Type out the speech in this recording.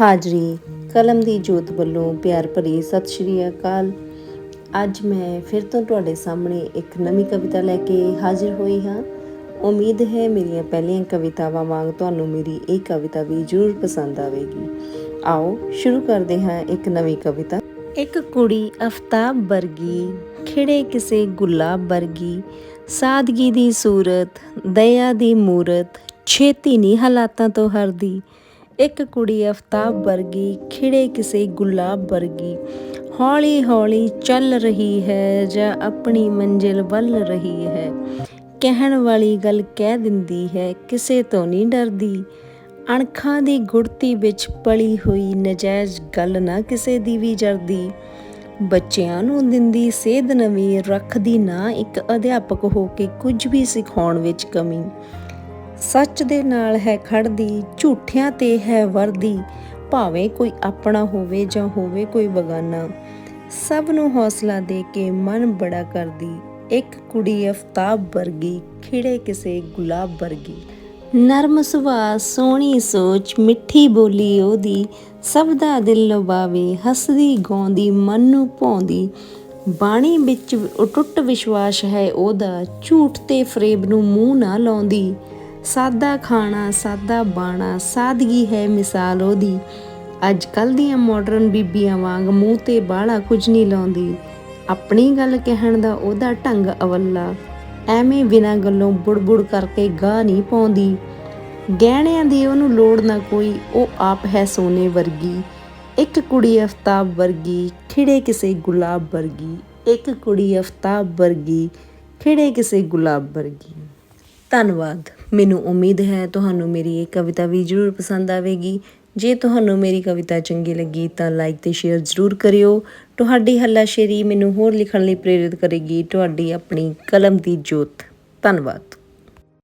ਹਾਜ਼ਰੀ ਕਲਮ ਦੀ ਜੋਤ ਵੱਲੋਂ ਪਿਆਰ ਭਰੀ ਸਤਿ ਸ਼੍ਰੀ ਅਕਾਲ। ਅੱਜ ਮੈਂ ਫਿਰ ਤੋਂ ਤੁਹਾਡੇ ਸਾਹਮਣੇ ਇੱਕ ਨਵੀਂ ਕਵਿਤਾ ਲੈ ਕੇ ਹਾਜ਼ਰ ਹੋਈ ਹਾਂ। ਉਮੀਦ ਹੈ ਮੇਰੀਆਂ ਪਹਿਲੀਆਂ ਕਵਿਤਾਵਾਂ ਵਾਂਗ ਤੁਹਾਨੂੰ ਮੇਰੀ ਇਹ ਕਵਿਤਾ ਵੀ ਜ਼ਰੂਰ ਪਸੰਦ ਆਵੇਗੀ। ਆਓ ਸ਼ੁਰੂ ਕਰਦੇ ਹਾਂ ਇੱਕ ਨਵੀਂ ਕਵਿਤਾ। ਇੱਕ ਕੁੜੀ ਅਫਤਾਬ ਵਰਗੀ, ਖਿੜੇ ਕਿਸੇ ਗੁਲਾਬ ਵਰਗੀ। ਸਾਦਗੀ ਦੀ ਸੂਰਤ, ਦਇਆ ਦੀ ਮੂਰਤ, ਛੇਤੀ ਨਹੀਂ ਹਾਲਾਤਾਂ ਤੋਂ ਹਰਦੀ। ਇੱਕ ਕੁੜੀ ਅਫਤਾਬ ਵਰਗੀ, ਖਿੜੇ ਕਿਸੇ ਗੁਲਾਬ ਵਰਗੀ। ਹੌਲੀ ਹੌਲੀ ਚੱਲ ਰਹੀ ਹੈ, ਜਾਂ ਆਪਣੀ ਮੰਜ਼ਿਲ ਵੱਲ ਰਹੀ ਹੈ। ਕਹਿਣ ਵਾਲੀ ਗੱਲ ਕਹਿ ਦਿੰਦੀ ਹੈ, ਕਿਸੇ ਤੋਂ ਨਹੀਂ ਡਰਦੀ। ਅਣਖਾਂ ਦੀ ਗੁੜਤੀ ਵਿੱਚ ਪਲੀ ਹੋਈ ਨਜਾਇਜ਼ ਗੱਲ ਨਾ ਕਿਸੇ ਦੀ ਵੀ ਜਰਦੀ। ਬੱਚਿਆਂ ਨੂੰ ਦਿੰਦੀ ਸੇਧ ਨਵੀਂ, ਰੱਖਦੀ ਨਾ ਇੱਕ ਅਧਿਆਪਕ ਹੋ ਕੇ ਕੁਝ ਵੀ ਸਿਖਾਉਣ ਵਿੱਚ ਕਮੀ। ਸੱਚ ਦੇ ਨਾਲ ਹੈ ਖੜਦੀ ਝੂਠਿਆਂ ਤੇ ਹੈ ਵਰਦੀ ਭਾਵੇਂ ਕੋਈ ਆਪਣਾ ਹੋਵੇ ਜਾਂ ਹੋਵੇ ਕੋਈ ਬਗਾਨਾ, ਸਭ ਨੂੰ ਹੌਸਲਾ ਦੇ ਕੇ ਮਨ ਬੜਾ ਕਰਦੀ। ਇੱਕ ਕੁੜੀ ਅਫਤਾਬ ਵਰਗੀ, ਖਿੜੇ ਕਿਸੇ ਗੁਲਾਬ ਵਰਗੀ। ਨਰਮ ਸੁਭਾਅ, ਸੋਹਣੀ ਸੋਚ, ਮਿੱਠੀ ਬੋਲੀ ਉਹਦੀ। ਸਭ ਦਾ ਦਿਲ ਲੁਭਾਵੇ, ਹੱਸਦੀ, ਗਾਉਂਦੀ, ਮਨ ਨੂੰ ਭਾਉਂਦੀ। ਬਾਣੀ ਵਿੱਚ ਟੁੱਟ ਵਿਸ਼ਵਾਸ ਹੈ ਉਹਦਾ, ਝੂਠ ਤੇ ਫਰੇਬ ਨੂੰ ਮੂੰਹ ਨਾ ਲਾਉਂਦੀ। ਸਾਦਾ ਖਾਣਾ, ਸਾਦਾ ਬਾਣਾ, ਸਾਦਗੀ ਹੈ ਮਿਸਾਲ ਉਹਦੀ। ਅੱਜ ਕੱਲ ਦੀਆਂ ਮਾਡਰਨ ਬੀਬੀਆਂ ਵਾਂਗ ਮੂੰਹ ਤੇ ਬਾਹਲਾ ਕੁਝ ਨਹੀਂ ਲਾਉਂਦੀ। ਆਪਣੀ ਗੱਲ ਕਹਿਣ ਦਾ ਉਹਦਾ ਢੰਗ ਅਵੱਲਾ। ਐਵੇਂ ਬਿਨਾਂ ਗੱਲੋਂ ਬੁੜਬੁੜ ਕਰਕੇ ਗਾਹ ਨਹੀਂ ਪਾਉਂਦੀ। ਗਹਿਣਿਆਂ ਦੀ ਉਹਨੂੰ ਲੋੜ ਨਾ ਕੋਈ, ਉਹ ਆਪ ਹੈ ਸੋਨੇ ਵਰਗੀ। ਇੱਕ ਕੁੜੀ ਅਫਤਾਬ ਵਰਗੀ, ਖਿੜੇ ਕਿਸੇ ਗੁਲਾਬ ਵਰਗੀ। ਇੱਕ ਕੁੜੀ ਅਫਤਾਬ ਵਰਗੀ, ਖਿੜੇ ਕਿਸੇ ਗੁਲਾਬ ਵਰਗੀ। ਧੰਨਵਾਦ। ਮੈਨੂੰ ਉਮੀਦ ਹੈ ਤੁਹਾਨੂੰ ਮੇਰੀ ਇਹ ਕਵਿਤਾ ਵੀ ਜ਼ਰੂਰ ਪਸੰਦ ਆਵੇਗੀ। ਜੇ ਤੁਹਾਨੂੰ ਮੇਰੀ ਕਵਿਤਾ ਚੰਗੀ ਲੱਗੀ ਤਾਂ ਲਾਈਕ ਤੇ ਸ਼ੇਅਰ ਜ਼ਰੂਰ ਕਰਿਓ। ਤੁਹਾਡੀ ਹੱਲਾਸ਼ੇਰੀ ਮੈਨੂੰ ਹੋਰ ਲਿਖਣ ਲਈ ਪ੍ਰੇਰਿਤ ਕਰੇਗੀ। ਤੁਹਾਡੀ ਆਪਣੀ ਕਲਮ ਦੀ ਜੋਤ। ਧੰਨਵਾਦ।